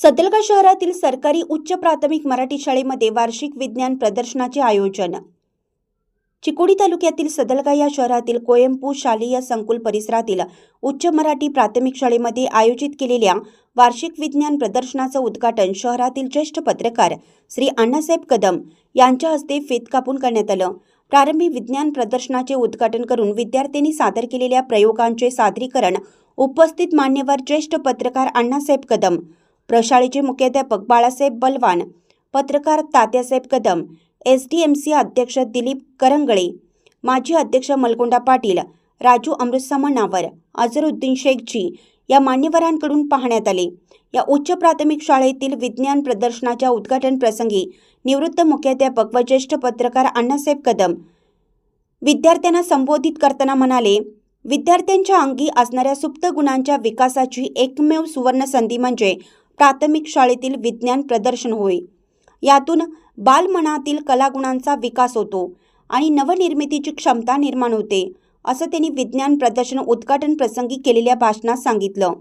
सदलगा शहरातील सरकारी उच्च प्राथमिक मराठी शाळेमध्ये वार्षिक विज्ञान प्रदर्शनाचे आयोजन. चिकोडी तालुक्यातील सदलगा या शहरातील कोयंपू शालेय संकुल परिसरातील उच्च मराठी प्राथमिक शाळेमध्ये आयोजित केलेल्या वार्षिक विज्ञान प्रदर्शनाचं उद्घाटन शहरातील ज्येष्ठ पत्रकार श्री अण्णासाहेब कदम यांच्या हस्ते फेत कापून करण्यात आलं. प्रारंभी विज्ञान प्रदर्शनाचे उद्घाटन करून विद्यार्थ्यांनी सादर केलेल्या प्रयोगांचे सादरीकरण उपस्थित मान्यवर ज्येष्ठ पत्रकार अण्णासाहेब कदम प्रशाळेचे मुख्याध्यापक बाळासाहेब बलवान पत्रकार Tatyasaheb Kadam S D M C अध्यक्ष दिलीप करंगळे माजी अध्यक्ष मलगोंडा पाटील राजू अमृतसमनावर अझरुद्दीन शेखजी या मान्यवरांकडून पाहण्यात आले. या उच्च प्राथमिक शाळेतील विज्ञान प्रदर्शनाच्या उद्घाटन प्रसंगी निवृत्त मुख्याध्यापक व ज्येष्ठ पत्रकार अण्णासाहेब कदम विद्यार्थ्यांना संबोधित करताना म्हणाले विद्यार्थ्यांच्या अंगी असणाऱ्या सुप्त गुणांच्या विकासाची एकमेव सुवर्ण संधी म्हणजे प्राथमिक शाळेतील विज्ञान प्रदर्शन होय. यातून बालमनातील कलागुणांचा विकास होतो आणि नवनिर्मितीची क्षमता निर्माण होते असं त्यांनी विज्ञान प्रदर्शन उद्घाटन प्रसंगी केलेल्या भाषणात सांगितलं.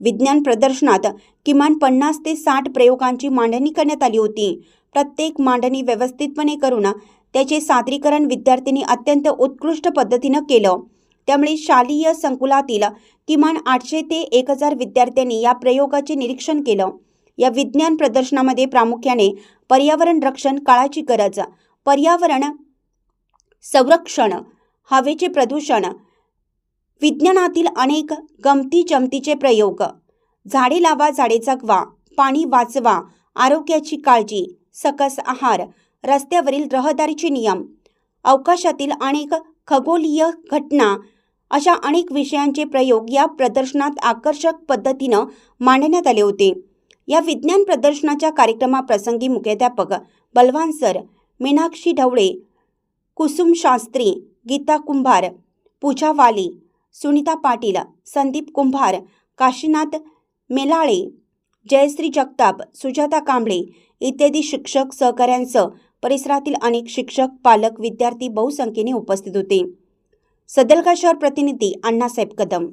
विज्ञान प्रदर्शनात किमान पन्नास ते साठ प्रयोगांची मांडणी करण्यात आली होती. प्रत्येक मांडणी व्यवस्थितपणे करून त्याचे सादरीकरण विद्यार्थ्यांनी अत्यंत उत्कृष्ट पद्धतीनं केलं. त्यामुळे शालेय संकुलातील किमान आठशे ते एक हजार विद्यार्थ्यांनी या प्रयोगाचे निरीक्षण केलं. या विज्ञान प्रदर्शनामध्ये प्रामुख्याने पर्यावरण रक्षण काळाची गरज पर्यावरण संरक्षण हवेचे प्रदूषण विज्ञानातील अनेक गमती जमतीचे प्रयोग झाडे लावा झाडे जगवा पाणी वाचवा आरोग्याची काळजी सकस आहार रस्त्यावरील रहदारीचे नियम अवकाशातील अनेक खगोलीय घटना अशा अनेक विषयांचे प्रयोग या प्रदर्शनात आकर्षक पद्धतीनं मांडण्यात आले होते. या विज्ञान प्रदर्शनाच्या कार्यक्रमाप्रसंगी मुख्याध्यापक बलवान सर मीनाक्षी ढवळे कुसुम शास्त्री गीता कुंभार पूजा वाली सुनीता पाटील संदीप कुंभार काशीनाथ मेलाळे जयश्री जगताप सुजाता कांबळे इत्यादी शिक्षक सहकाऱ्यांसह परिसरातील अनेक शिक्षक पालक विद्यार्थी बहुसंख्येने उपस्थित होते. सदलगा शहर प्रतिनिधी अण्णासाहेब कदम